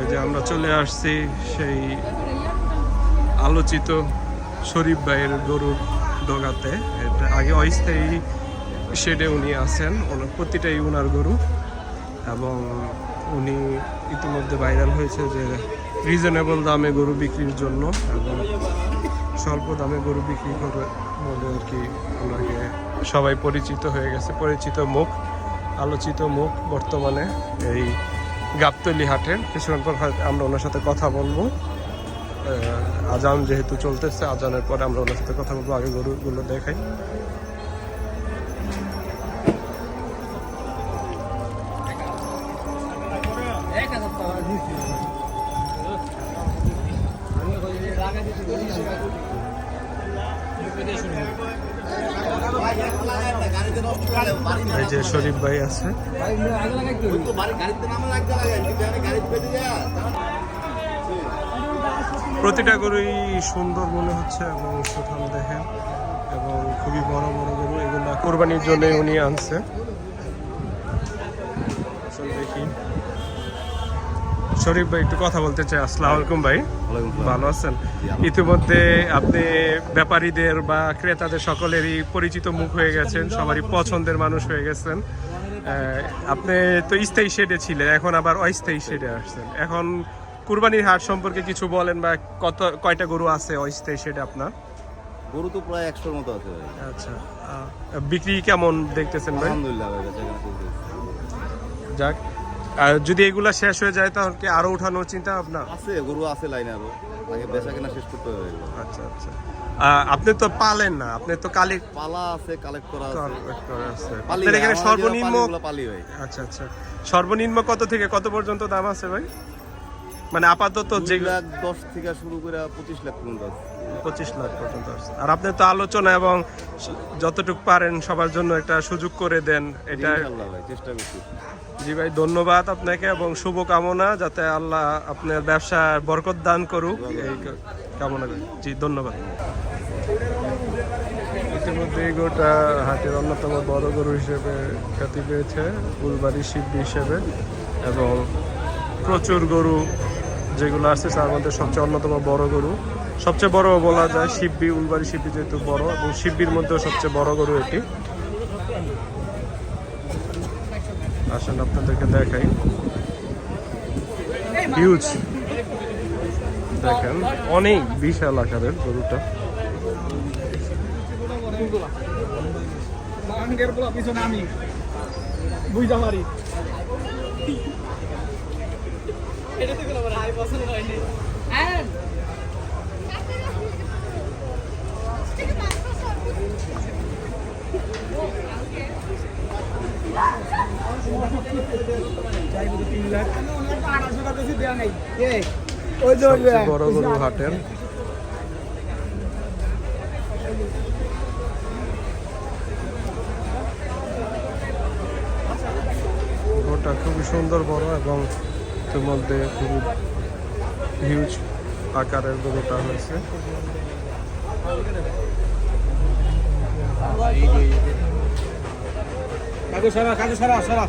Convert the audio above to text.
এই যে আমরা চলে আসছি সেই আলোচিত শরীফ ভাইয়ের গরুর ডোগাতে। এটা আগে অস্থায়ী শেডে উনি আছেন। ওনার প্রতিটাই উনার গরু। এবং উনি ইতিমধ্যে ভাইরাল হয়েছে যে রিজনেবল দামে গরু বিক্রির জন্য এবং স্বল্প দামে গরু বিক্রি করে বলে আর কি ওনাকে সবাই পরিচিত হয়ে গেছে। পরিচিত মুখ, আলোচিত মুখ বর্তমানে এই গাবতলি হাটের কিছুক্ষণ পর আমরা ওনার সাথে কথা বলব। আজান যেহেতু চলতেছে, আজানের পরে আমরা ওনার সাথে কথা বলব, আগে গরুগুলো দেখাই। এই যে শরীফ ভাই আছে। প্রতিটা গরুই সুন্দর মনে হচ্ছে এবং সুঠাম দেখেন এবং খুবই বড় বড় গরু, এগুলো কোরবানির জন্য উনি আনছে। দেখি। শরীফ ভাই একটু কথা বলতে চাই। আসসালামু আলাইকুম ভাই। ভালো আছেন? ইতিমধ্যে আপনি ব্যাপারীদের বা ক্রেতাদের সকলেরই পরিচিত মুখ হয়ে গেছেন সবারই পছন্দের মানুষ হয়ে গেছেন। আপনি তো স্থায়ী শেডে ছিলেন এখন আবার অস্থায়ী শেডে আসছেন। এখন কুরবানির হাট সম্পর্কে কিছু বলেন বা কত কয়টা গরু আছে অস্থায়ী শেডে আপনার? গরু তো প্রায় একশোর মতো আছে আচ্ছা বিক্রি কেমন দেখতেছেন ভাই? আলহামদুলিল্লাহ। যাক আর যদি এগুলা শেষ হয়ে যায় তাহলে কি আরও উঠানোর চিন্তা ভাবনা? আছে গরু আছে লাইনে আরও। আগে বেচা কেনা শেষ করতে হবে আচ্ছা আচ্ছা। আপনি তো পালেন না আপনি তো কালি পালা আছে কালেক্ট করা আছে। কালেক্ট করা আছে। পালি আপনার এখানে সর্বনিম্ন পালি, হয়। আচ্ছা আচ্ছা। সর্বনিম্ন কত থেকে কত পর্যন্ত দাম আছে ভাই? মানে আপাতত যে লাখ দশ থেকে শুরু করে পঁচিশ লাখ পর্যন্ত আছে। পঁচিশ লাখ পর্যন্ত আছে। আর আপনি তো আলোচনা এবং যতটুকু পারেন সবার জন্য একটা সুযোগ করে দেন এটা চেষ্টা করছি। জি ভাই ধন্যবাদ আপনাকে এবং শুভ কামনা যাতে আল্লাহ আপনার ব্যবসা বরকত দান করুক। এই কামনা করি। জি ধন্যবাদ। ইতিমধ্যে এই গরুটা হাটের অন্যতম বড় গরু হিসেবে খ্যাতি পেয়েছে ফুলবাড়ি শিল্পী হিসেবে এবং প্রচুর গরু যেগুলো আছে, তার মধ্যে সবচেয়ে অন্যতম বড় গরু। সবচেয়ে বড় বলা যায় শিববি, উলবাড়ি শিববি যেহেতু বড়, এবং শিববির মধ্যেও সবচেয়ে বড় গরু এটি। আসেন, আপনাদেরকে দেখাই। হিউজ দেখেন, অনেক বিশাল আকারের গরুটা। বুঝতে পারি। পছন্দ হয়নি। হ্যাঁ। বড় গরু হাটের। খুবই সুন্দর বড় এবং এর মধ্যে খুবই হিউজ আকারের গরুটা হয়েছে। কাজু সারা সারা সারা।